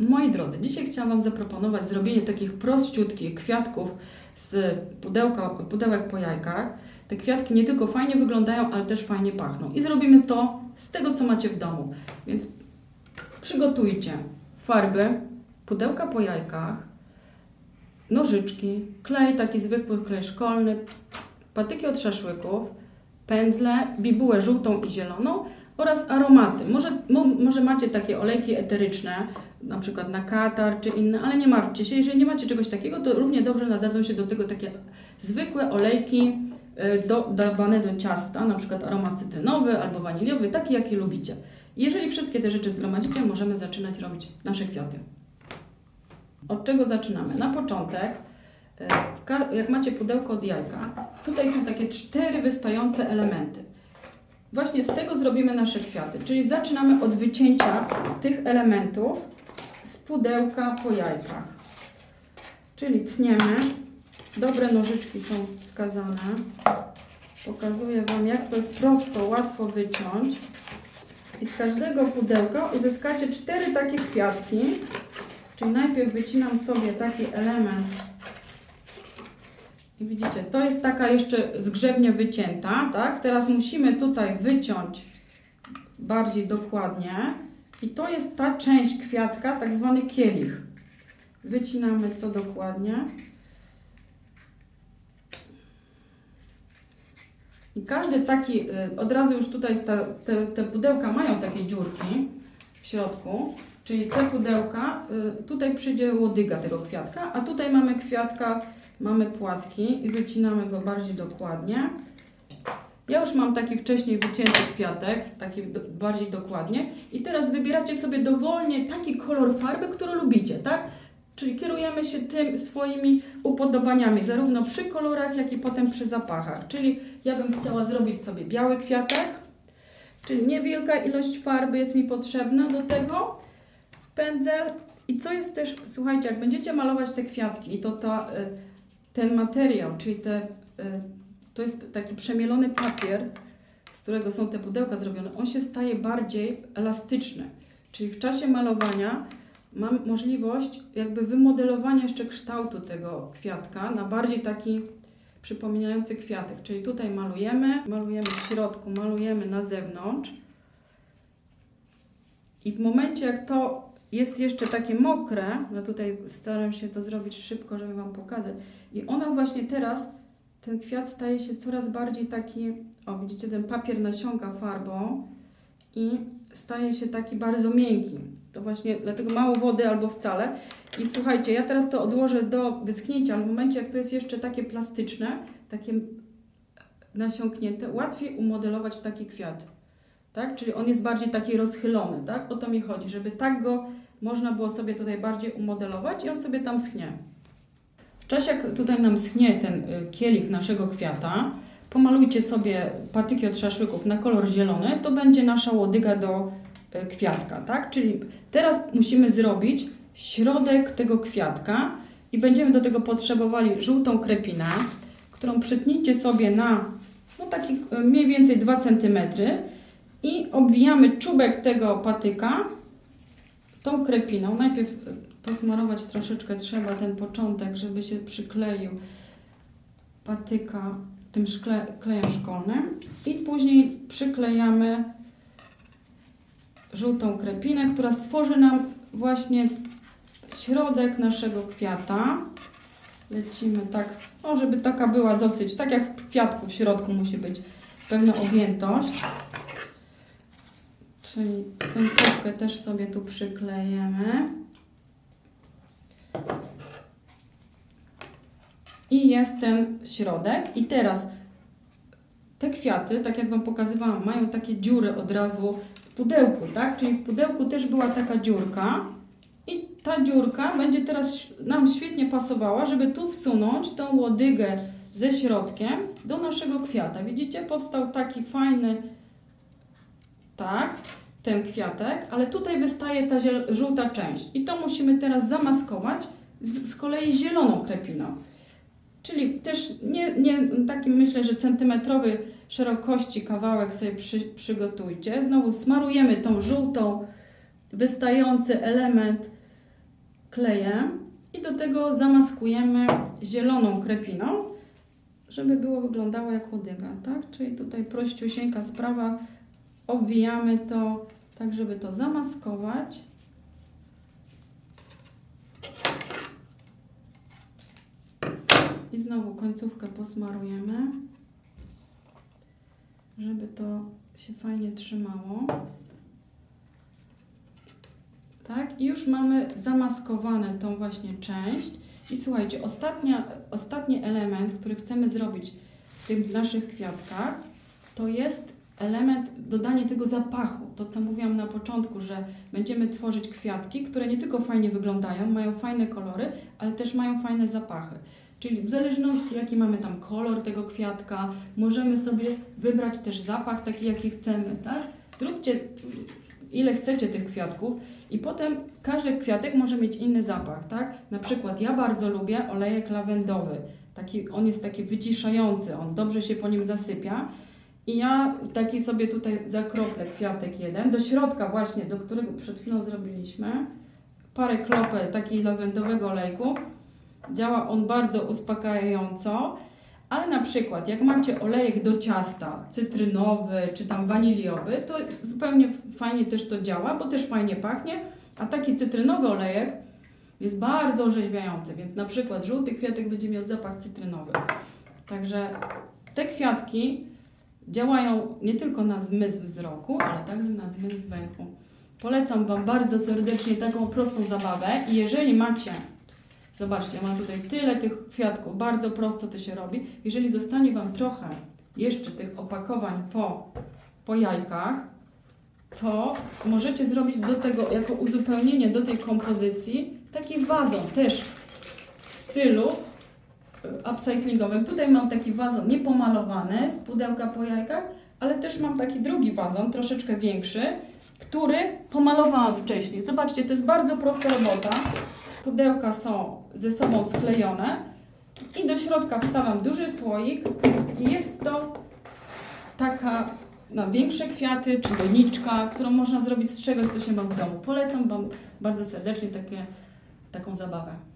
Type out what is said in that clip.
Moi drodzy, dzisiaj chciałam Wam zaproponować zrobienie takich prościutkich kwiatków z pudełka, pudełek po jajkach. Te kwiatki nie tylko fajnie wyglądają, ale też fajnie pachną. I zrobimy to z tego, co macie w domu. Więc przygotujcie farby, pudełka po jajkach, nożyczki, klej, taki zwykły klej szkolny, patyki od szaszłyków, pędzle, bibułę żółtą i zieloną oraz aromaty. Może, mo, może macie takie olejki eteryczne, na przykład na katar czy inne, ale nie martwcie się, jeżeli nie macie czegoś takiego, to równie dobrze nadadzą się do tego takie zwykłe olejki y, do, dawane do ciasta, na przykład aromat cytrynowy albo waniliowy, taki jaki lubicie. Jeżeli wszystkie te rzeczy zgromadzicie, możemy zaczynać robić nasze kwiaty. Od czego zaczynamy? Na początek, ka- jak macie pudełko od jajka, tutaj są takie cztery wystające elementy. Właśnie z tego zrobimy nasze kwiaty, czyli zaczynamy od wycięcia tych elementów z pudełka po jajkach. Czyli tniemy, dobre nożyczki są wskazane. Pokazuję Wam, jak to jest prosto, łatwo wyciąć. I z każdego pudełka uzyskacie cztery takie kwiatki. Czyli najpierw wycinam sobie taki element i widzicie, to jest taka jeszcze zgrzewnie wycięta, tak? Teraz musimy tutaj wyciąć bardziej dokładnie. I to jest ta część kwiatka, tak zwany kielich. Wycinamy to dokładnie. I każdy taki, y, od razu już tutaj te, te pudełka mają takie dziurki w środku, czyli te pudełka, y, tutaj przyjdzie łodyga tego kwiatka, a tutaj mamy kwiatka mamy płatki i wycinamy go bardziej dokładnie. Ja już mam taki wcześniej wycięty kwiatek, taki do, bardziej dokładnie. I teraz wybieracie sobie dowolnie taki kolor farby, który lubicie, tak? Czyli kierujemy się tym swoimi upodobaniami, zarówno przy kolorach, jak i potem przy zapachach. Czyli ja bym chciała zrobić sobie biały kwiatek, czyli niewielka ilość farby jest mi potrzebna do tego. Pędzel. I co jest też, słuchajcie, jak będziecie malować te kwiatki, to ta... Y, ten materiał, czyli te, y, to jest taki przemielony papier, z którego są te pudełka zrobione, on się staje bardziej elastyczny. Czyli w czasie malowania mam możliwość jakby wymodelowania jeszcze kształtu tego kwiatka na bardziej taki przypominający kwiatek. Czyli tutaj malujemy, malujemy w środku, malujemy na zewnątrz. I w momencie jak to jest jeszcze takie mokre, no tutaj staram się to zrobić szybko, żeby Wam pokazać. I ona właśnie teraz, ten kwiat staje się coraz bardziej taki, o widzicie, ten papier nasiąka farbą i staje się taki bardzo miękki. To właśnie dlatego mało wody albo wcale. I słuchajcie, ja teraz to odłożę do wyschnięcia, ale w momencie jak to jest jeszcze takie plastyczne, takie nasiąknięte, łatwiej umodelować taki kwiat. Tak? Czyli on jest bardziej taki rozchylony, tak? O to mi chodzi, żeby tak go można było sobie tutaj bardziej umodelować i on sobie tam schnie. W czasie jak tutaj nam schnie ten y, kielich naszego kwiata, pomalujcie sobie patyki od szaszłyków na kolor zielony, to będzie nasza łodyga do y, kwiatka, tak? Czyli teraz musimy zrobić środek tego kwiatka i będziemy do tego potrzebowali żółtą krepinę, którą przytnijcie sobie na no taki y, mniej więcej 2 cm i obwijamy czubek tego patyka tą krepiną. Najpierw posmarować troszeczkę trzeba ten początek, żeby się przykleił patyka tym szkle, klejem szkolnym i później przyklejamy żółtą krepinę, która stworzy nam właśnie środek naszego kwiata. Lecimy tak, o żeby taka była dosyć, tak jak w kwiatku w środku musi być pewna objętość. Czyli końcówkę też sobie tu przyklejemy. I jest ten środek. I teraz te kwiaty, tak jak Wam pokazywałam, mają takie dziury od razu w pudełku, tak? Czyli w pudełku też była taka dziurka. I ta dziurka będzie teraz nam świetnie pasowała, żeby tu wsunąć tą łodygę ze środkiem do naszego kwiata. Widzicie? Powstał taki fajny tak, ten kwiatek, ale tutaj wystaje ta żółta część i to musimy teraz zamaskować z, z kolei zieloną krepiną. Czyli też nie, nie taki myślę, że centymetrowy szerokości kawałek sobie przy, przygotujcie. Znowu smarujemy tą żółtą, wystający element klejem i do tego zamaskujemy zieloną krepiną, żeby było wyglądało jak łodyga, tak? Czyli tutaj prościusieńka sprawa, obwijamy to tak, żeby to zamaskować. I znowu końcówkę posmarujemy, żeby to się fajnie trzymało. Tak, i już mamy zamaskowane tą właśnie część. I słuchajcie, ostatnia, ostatni element, który chcemy zrobić w tych naszych kwiatkach, to jest element dodanie tego zapachu. To, co mówiłam na początku, że będziemy tworzyć kwiatki, które nie tylko fajnie wyglądają, mają fajne kolory, ale też mają fajne zapachy. Czyli w zależności jaki mamy tam kolor tego kwiatka, możemy sobie wybrać też zapach taki, jaki chcemy, tak? Zróbcie ile chcecie tych kwiatków i potem każdy kwiatek może mieć inny zapach, tak? Na przykład ja bardzo lubię olejek lawendowy. Taki, on jest taki wyciszający, on dobrze się po nim zasypia. I ja taki sobie tutaj zakroplę kwiatek jeden, do środka właśnie, do którego przed chwilą zrobiliśmy, parę kropel takiego lawendowego olejku. Działa on bardzo uspokajająco, ale na przykład jak macie olejek do ciasta, cytrynowy czy tam waniliowy, to zupełnie fajnie też to działa, bo też fajnie pachnie, a taki cytrynowy olejek jest bardzo orzeźwiający, więc na przykład żółty kwiatek będzie miał zapach cytrynowy. Także te kwiatki działają nie tylko na zmysł wzroku, ale także na zmysł węchu. Polecam Wam bardzo serdecznie taką prostą zabawę i jeżeli macie Zobaczcie, mam tutaj tyle tych kwiatków, bardzo prosto to się robi. Jeżeli zostanie Wam trochę jeszcze tych opakowań po, po jajkach, to możecie zrobić do tego, jako uzupełnienie do tej kompozycji, taki wazon też w stylu upcyclingowym. Tutaj mam taki wazon niepomalowany z pudełka po jajkach, ale też mam taki drugi wazon, troszeczkę większy, który pomalowałam wcześniej. Zobaczcie, to jest bardzo prosta robota. Pudełka są ze sobą sklejone i do środka wstawiam duży słoik jest to taka na większe kwiaty czy doniczka, którą można zrobić z czegoś, co się ma w domu. Polecam Wam bardzo serdecznie takie, taką zabawę.